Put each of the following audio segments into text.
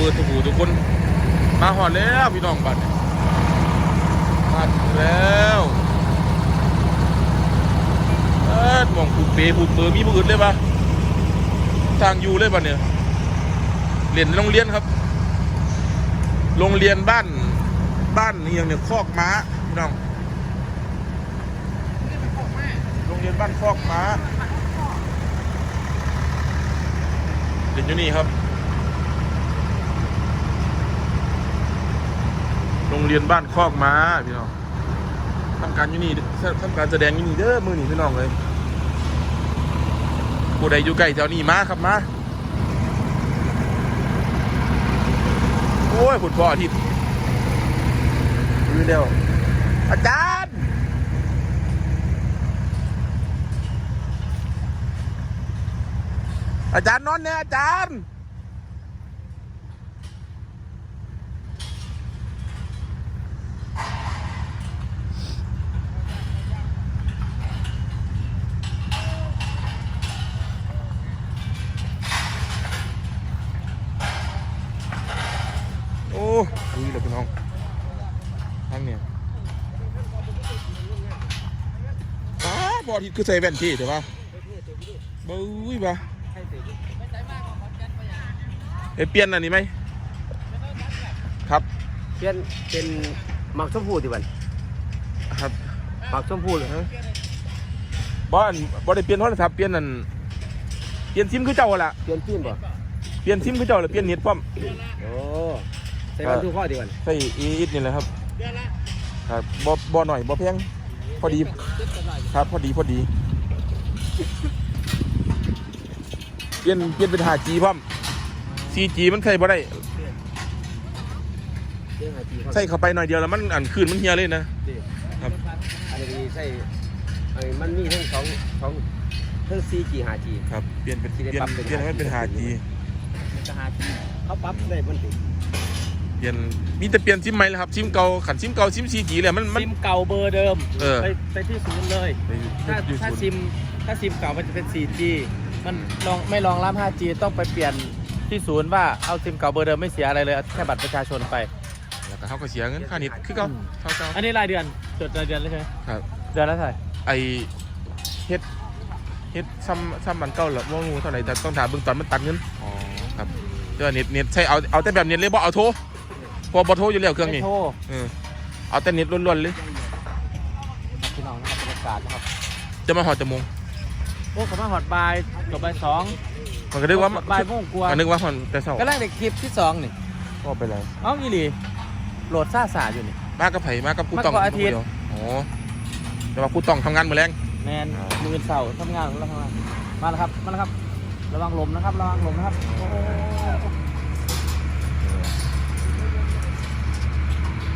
เบิดทุกผู้ทุกคน มาหอดแล้วพี่น้องบัดมาแล้วเออมองผูกเปผูกเบอร์มีมืออื่นเลยปะทางอยู่เลยปะเนี่ยเรียนโรงเรียนครับ โรงเรียนบ้านบ้านนี่ยังเนี่ยคอกม้าพี่น้องโรงเรียนบ้านคอกม้าเรียนอยู่นี่ครับ โรงเรียนบ้านคอกม้าพี่น้องทำการยูนี่ทำการแสดงยูนี่เด้อมือนี่พี่น้องเลยผู้ใดอยู่ใกล้แถวนี้มาครับมาโอ้ยผุดพ่อทิตย์ดูเดียวอาจารย์อาจารย์นอนเนี่ยอาจารย์ โอ้ดูเลยพี่น้องทางเนี่ยป้าบอที่คือใส่แว่นที่เดี๋ยวป่ะบ้ยป่ะเอ้ยเปลี่ยนอันนี้ไหมครับเปลี่ยนเป็นหมักชมพูดิบันครับหมักชมพูเลยบอลบอได้เปลี่ยนโทรศัพท์เปลี่ยนนั่นเปลี่ยนซิมคือเจ้าละเปลี่ยนฟิล์มบ่เปลี่ยนซิมคือเจ้าละเปลี่ยนเน็ตพร้อมโอ้ ใส่วันทุกข้อดิบันใส่อีอิดนี่แหละครับครับบอบอหน่อยบอแพงพอดีครับพอดีพอดีเปลี่ยนเปลี่ยนเป็น 5G พร้อม 4G มันใส่บ่ได้เรื่องไอทีเขาใส่เข้าไปหน่อยเดียวแล้วมันอันคืนมันเฮียเลยนะดิครับอันนี้ใช่อันนี้มันมีทั้งสองสองทั้ง 4G 5G ครับเปลี่ยนเป็นที่เปได้ลี่ยนปรับเป็นเปลี่ยนให้มันเป็น 5G มันก็ 5G เขาปรับได้มันติ เปลี่ยนมีแต่เปลี่ยนซิมใหม่แล้วครับซิมเก่าขันซิมเก่าซิม 4G เลยมันมัน ซิมเก่าเบอร์เดิมเออ ไปไปที่ศูนย์เลยไปถ้าอยู่ถ้าศูนย์ซิมถ้าซิมเก่ามันจะเป็น 4G มันลองไม่รองรับ 5G ต้องไปเปลี่ยนที่ศูนย์ว่าเอาซิมเก่าเบอร์เดิมไม่เสียอะไรเลยเอาแค่บัตรประชาชนไป แล้วก็เขาก็เสียเงินค่าเน็ตคือเก่าเท่าเก่าอันนี้รายเดือนจดรายเดือนเลยใช่ไหมครับ เดือนละเท่าไหร่ไอเฮ็ดเฮ็ดซ้ำซ้ำมันเก่าหรอว่างูเท่าไหร่แต่ต้องถามเบื้องต้นมันตัดเงินอ๋อครับแต่ว่าเน็ตเน็ตใช่เอาเอาแต่แบบเน็ตเลยบ่เอาโทรเพอบอโทรอยู่แล้วเครื่องนี้ไม่โทรเออเอาแต่เน็ตล้วนๆเลยพี่น้องนะครับบรรยากาศนะครับจะมาหอดจมูกโอ้ผมมาหอดบายจบบ่ายสองมันก็นึกว่าบ่ายโมงกว่ามันนึกว่าหอนแต่เช้าก็แรกเด็กคลิปที่สองนี่ก็ไปเลยเอ้าอีหลีโหลดซ่าสาอยู่นี่มากับไผ่มากับผู้มาต้องกับอาทิตย์เดียวอ๋อแต่ว่าผู้ต้องทำงานมือแรงแมนอ๋อมือเสาทำงานแล้วทำงานมาแล้วครับมาแล้วครับ ระวังลมนะครับ ระวังลมนะครับโอ้โห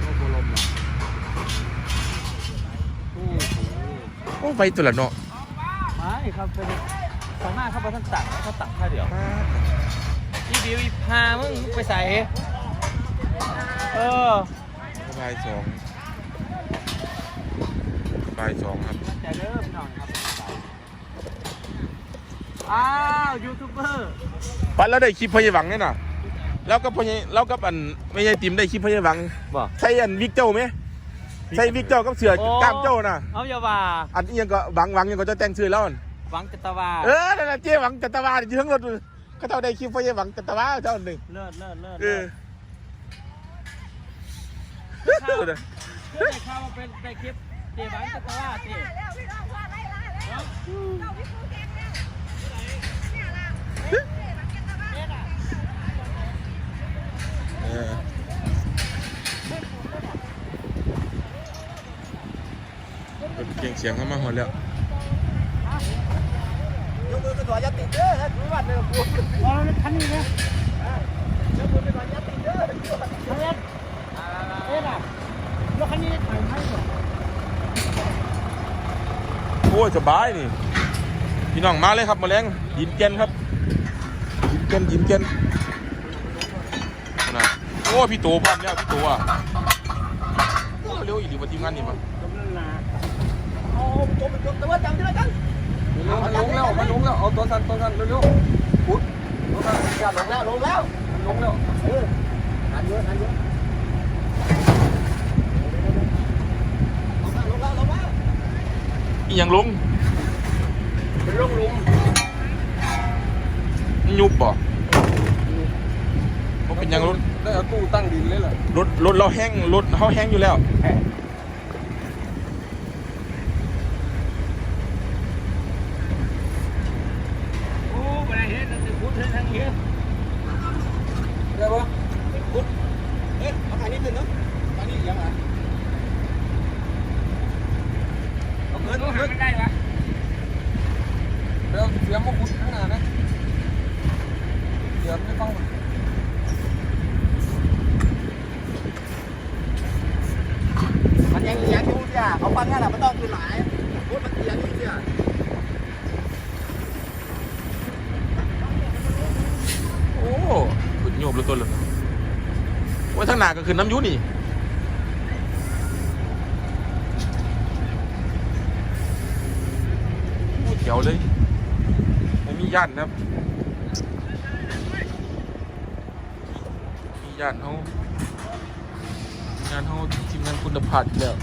โอ้โหลมเหรอโอ้โห โอ้ไปตัวละเนาะไม่ครับเป็นสองหน้าเข้าไปทั้งตักเขาตักแค่เดียวอีบิวอีพามึงมึงไปใส่เออบ่ายสองบ่ายสองครับแต่เริ่มหน่อยครับอ้าวยูทูบเบอร์ปันแล้วได้คลิปพยาหวังเนี่ยน่ะแล้วก็พยแล้วก็อันไม่ใช่ติมได้คลิปพยาหวังบอกใช่อันวิกเจ้าไหม ใช่วิกเจ้ากับเสือโอ้ กล้ามเจ้าน่ะ เอาอย่าว่าอันนี้ยังก็หวังหวังยังก็จะแต่งชื่อแล้วอั่นหวังจตวาเออนั่นแหละเจ๊หวังจัตวาอยู่ทั้งรถเขาเจ้าได้คลิปพยาหวังจัตวาเจ้าหนึ่งเลิศเลิศเลิศเออเลิศข่าวเลิศข่าวว่าเป็นในคลิปเจ๊หวังจตวาเจ๊แล้วพี่น้องว่าไล่ล่าแล้วเจ้าพี่ฟูแกงแล้วเนี่ยล่ะเอ๊ะเอ๊ะมันแกงตะบ้าเออเป็น เสียงเสียงเข้ามาหอดแล้วยกมือเป็นตัวยัดติดเด้อถ้าถือวัดเลยกูอ๋อคันนี้นะยกมือเป็นตัวยัดติดเด้อคันนี้เอ๊ะน่ะรถคันนี้ถ่ายให้หมดโอ้ยสบายนี่พี่น้องมาเลยครับมาแรงยินเกนครับยินเกนยินเกนนะโอ้พี่โตพร้อมแล้วพี่โตอะเร็วอีกดีกว่าทีมงานนี่มั้ง มันตัวตัวจังที่ไหนกันมันลงแล้วมันลงแล้วเอาตัวสั่นตัวสั่นเร็วๆปุ๊บตัวสั่นลงแล้วลงแล้วลงแล้วเออทันเยอะทันเยอะยังลงเป็นลงลุมยุบบ่บ่เป็นยังรถได้เอาตู้ตั้งดินเลยเหรอรถรถเราแห้งรถเขาแห้งอยู่แล้ว โอ้ไปไหนเฮ็ดจะพูดเฮ็ดทางนี้ ได้ปะพุดเอ๊ะเอาขานี้ขึ้นเนาะขานี้ยังไงเอาเงินเอาเงิน ไม่ได้ปะ เดี๋ยวเสียงมาพุดข้างหน้านะเสียงไม่ฟัง มันยังเสียงอยู่เสียเขาฟังแค่ไหนมันต้องคือหลายพุดมันเสียงอยู่เสีย โอ้ขึ้นโยบเลย ตัวเลยว่าทางหนาก็คือน้ำยุนี่โอ้เขียวเลยไม่มีย่านนะครับมีย่านเขางานเขาทีมงานคุณภาพอยู่แล้ว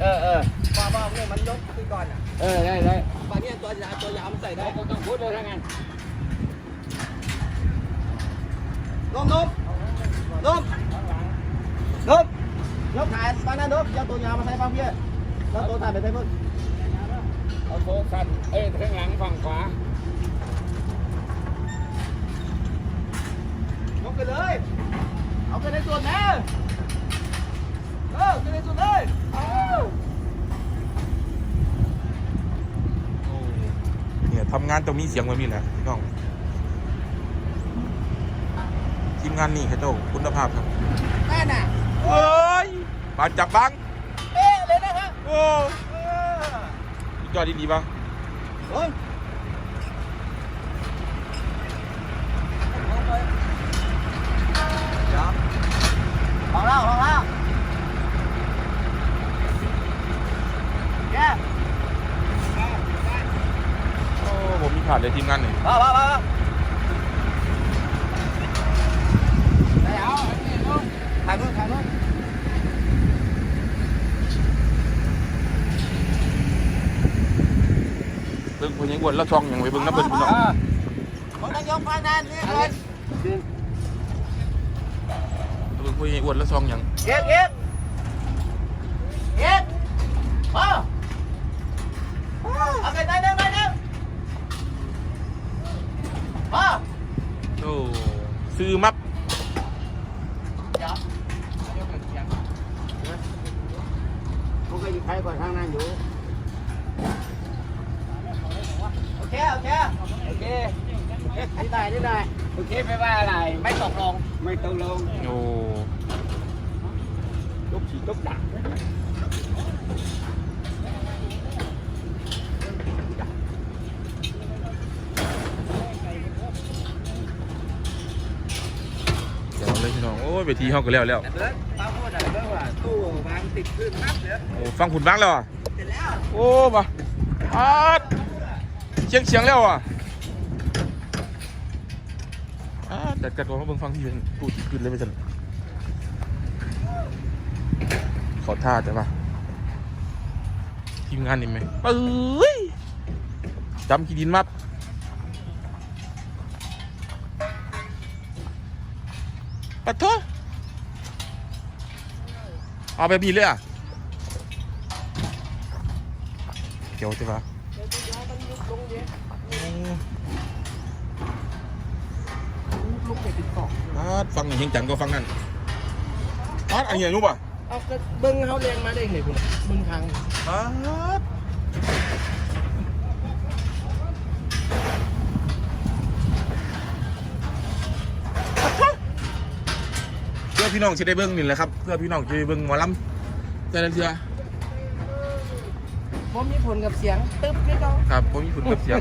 เออเออว่าว่าเนี่ยมันยกขึ้นก่อนอะ เออ ได้ได้ฝั่งนี้ตัวยาวตัวยาวมันใส่ได้ต้องพูดเลยทั้งนั้น นมนมนมนมยกขายฝั่งนั้นนมยกตัวยาวมาใส่ฝั่งพี่แล้วตัวถ่ายไปใส่เพิ่งเอาโซ่สั้นเอ้ยข้างหลังฝั่งขวายกไปเลย เอาไปในส่วนแม่เออไปในส่วนเลยเอาโอ้เนี่ยทำงานต้องมีเสียงแบบนี้แหละพี่น้องที มงานนี่เขาเจ้าคุณภาพครับแม่น่ะเฮ้ยปานจับบังเป๊ะเลยนะฮะโอ้เออสุดยอดดีๆป่ะเฮ้ยเดี๋ยวพอแล้วพอแล้วแกโอ้ผมมีขาดเลยทีมงานนี่พอพอพอไปเอาถ่ายรูปถ่ายรูป เบิ่งคนยัง อ้วนแล้วช่องยังไปเบิ่งน้ำเบิ่งพี่น้องผมต้องยกไฟแนนซ์นี่ก่อนเบิ่งคนยังอ้วนแล้วช่องยังเอ็ดเอ็ดเอ็ดพอเอาไปได้ได้ได้ได้พอโอ้ซื้อมับผมก็อยู่ใครก่อนข้างนั้นอยู่ โอ เคโอเคโอเคนี่ได้นี่ได้โอเคไม่ว่าอะไรไม่ตกลงไม่ต้องลงโอ้ลูกฉีดลูกดักเดี๋ยวเลยพี่น้องโอ้ยเวทีเฮาก็แล้วแล้วแต่เบิร์ดป้าพูดอะไรเบิร์ดว่าตู้วางติดพื้นครับเดี๋ยวโอ้ฟังผุนบ้างแล้วอะเสร็จแล้วโอ้ปะอาด เชียงเชียงแล้วอะอาดแต่กัดตัวมาเบิ่งฟังที่เป็นพูดขึ้นเลยไม่ใช่ขอท่าแต่ว่าทีมงานนี่ไหมเอ้ยจำขีดินมัดปะโทเอาแบบนี้เลยอะเกี่ยวใช่ปะ อาดฟังเฮงจังก็ฟังนั่นอาดอันนี้รู้ป่ะเอาก็เบิ้งเขาเรียนมาได้ไงคุณเบิ้งทางอาดเพื่อพี่น้องจะได้เบิ้งนี่แหละครับ เพื่อพี่น้องจะได้เบิ้งหมอลำแต่ละเทือผมมีผลกับเสียงตึ๊บนี่เขาครับผมมีผลกับเสียง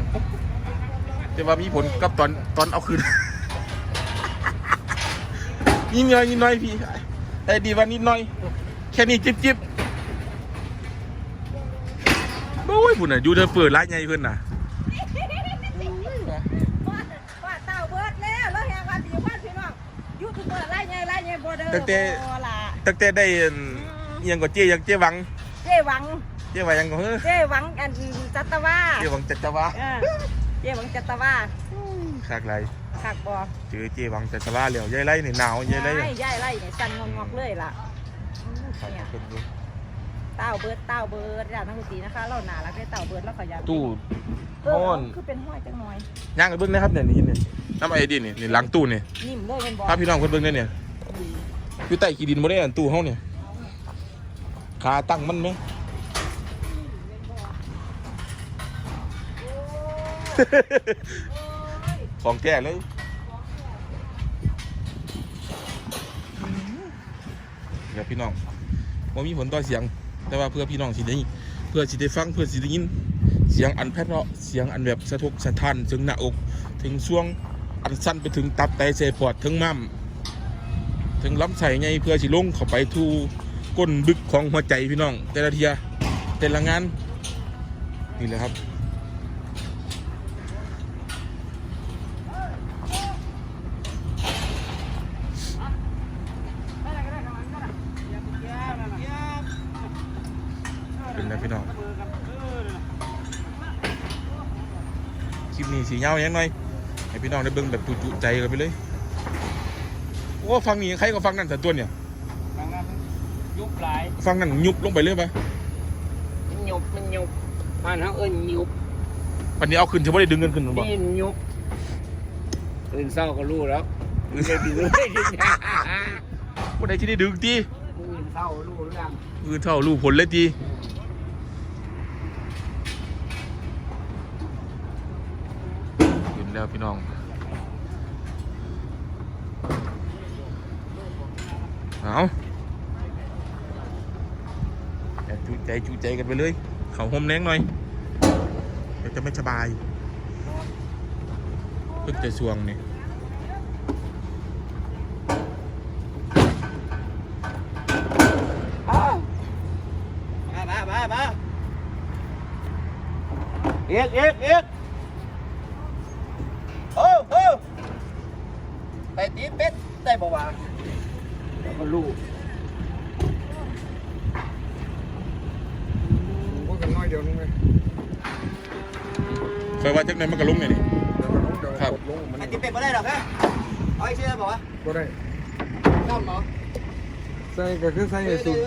แต่ว่ามีผลกับตอนตอนเอาคืน นิดหน่อยนิดหน่อยพี่ไอ้ดีว่านิดหน่อย แค่นี้จิบจิบโอ้ยพุ่นน่ะยูเธอเปิดร้านใหญ่ขึ้นน่ะว่าว่าเต่าเบิดแล้วแล้วแหงว่าดีว่าพี่น้องยูทูบเบอร์ไล่ไงไล่ไงบ่เด้อตั้งแต่บ่ล่ะตั้งแต่ได้อันอิหยังก็เจ๊ยังเจ๊หวัง เจ๊หวัง เจ๊หวังยังก็เฮ้อเจ๊หวังอันจัตวาเจ๊หวังจัตวาเออเจ๊หวังจัตวาขากไร คักบ่เจอเจ๊หวังจัตวาแล้วยายไล่นี่หนาวยายไล่ย้ายย้ายไล่เนี่ยสั่นงอกๆเลยล่ะครับเนี่ยเพิ่นดูเต่าเบิดเต่าเบิดอย่างนักดนตรีนะคะ เราหนาแล้วได้เต่าเบิดแล้วขอยาตู้เออโน่นคือเป็นห้อยจังหน่อยย่างกันเบิ่งนะครับเนี่ยนี่นี่น้ำไอดีนี่นี่หลังตู้นี่นิ่มเลยเป็นบ่พาพี่น้องเพิ่นเบิ่งได้เนี่ยอยู่ใต้ขี้ดินบ่ได้อันตู้เฮาเนี่ยขาตั้งมันไหมของแก่เลย เดี๋ยวพี่น้องว่ามีผลต่อเสียง แต่ว่าเพื่อพี่น้องสิได้เพื่อสิได้ฟังเพื่อสิได้ยิน เสียงอันแพทย์เนาะเสียงอันแบบสะทกสะท้านถึงหน้าอก ถึงช่วงอันสั้นไปถึงตับไตเสพอดถึงม้ำถึงลำไส้ไงเพื่อสิลงเข้าไปทูก้นบึกของหัวใจพี่น้อง แต่ละเทียแต่ละงานนี่แหละครับ เป็ นไงพี่น้องคลิปนี้สีเงาอย่างหน่อยให้พี่น้องได้เบิ่งแบบจุๆใจกันไปเลยโอ้ฟังนี่ใครก็ฟังนั่นแต่ตัวเนี่ยบางนั้นยุบหลายฟังนั่นยุบลงไปเลยปะมันยุบมันยุบมันเขาเอิ้นยุบปันนี้เอาขึ้นจะไม่ได้ดึงเงินขึ้นหรือเปล่านี่ยุบตื่นเศร้าก็รู้แล้วมึงจะดึงไม่ดึงวันไหนที่ได้ดึงตีตื่นเศร้ารู้หรือยังมือเท่าลูกผลเลยตีเห็น แล้วพี่น้องเอาอย่จูใจจูใจกันไปเลย เขาห่มแรงหน่อยเดี๋ยวจะไม่สบายเพิ่งจะสวงนี่มามามามาเอียกเอียกเอียกโอ้โอ้ไปตีเป็ดได้บ่วะ แล้วก็รู้ ก็กันน้อยเดียวนึงเลย คอยว่าจักหนั้นมันก็ลงไงนี่เดี๋ยวมันลงเดี๋ยวครับกดลงมันไปตีเป็ดไม่ได้หรอกฮะเอาอีกทีได้บ่วะก็ได้ข้ามเหรอใส่ก็คือใส่ให้สุด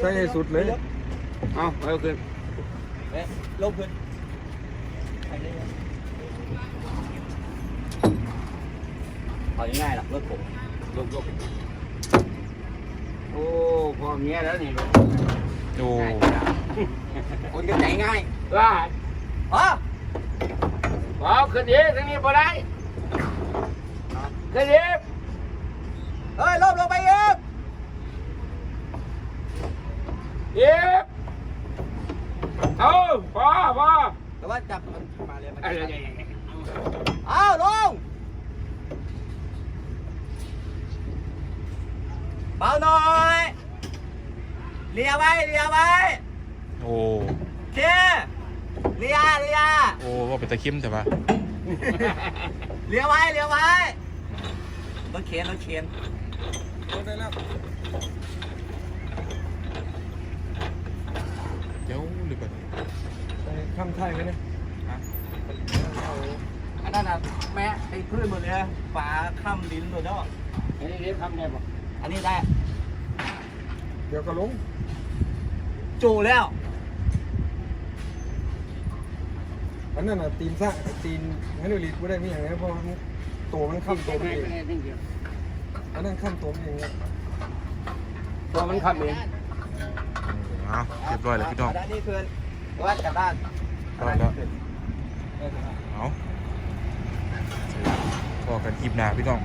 ใส่ให้สุดเลย เอาเอาขึ้นเอ๊ะลงพื้นเอาง่ายๆหรอกรถผมยกยกโอ้พอเมียแล้วนี่ลูกโอ้ง่ายจังคนจะใจง่ายว่าอ๋อ เอาขึ้นดีทางนี้พอได้ขึ้นดีเฮ้ยลบลงไปเองเย็บเอาพอพอแต่ว่าจับมันมาเลยมันอะไรเอาลงเบาหน่อยเลียไว้เลียไว้โอ้เคเลียเลียโอ้ว่าเป็นตะเข้มแต่ว่าเลียไว้เลียไว้รถเข็นรถเข็นก็ได้แล้วเดี๋ยวหรือเปล่าใส่ข้ามท้ายไหมเนี่ยอันนั้นน่ะแม่ไอ้พืชหมดเลยฝาค้ำดินหมดแล้วอันนี้เรียกทำได้ปะอันนี้ได้ เดี๋ยวก็ลงจูแล้ว อันนั้นน่ะตีนซ่าตีนงั้นดูรีดไม่ได้ไม่อย่างนี้เพราะมันตัวมันข้ามตัวมันเองอันนั้นข้ามตัวมันเองเนี่ยตัวมันขับเองเอาเรียบร้อยแล้วพี่น้องด้านนี้คืนวัดกับด้านร้อยแล้วเอาพอกันคลิปหน้าพี่น้อง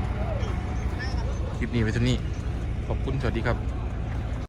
คลิปนี้ไว้เท่านี้ ขอบคุณ สวัสดีครับ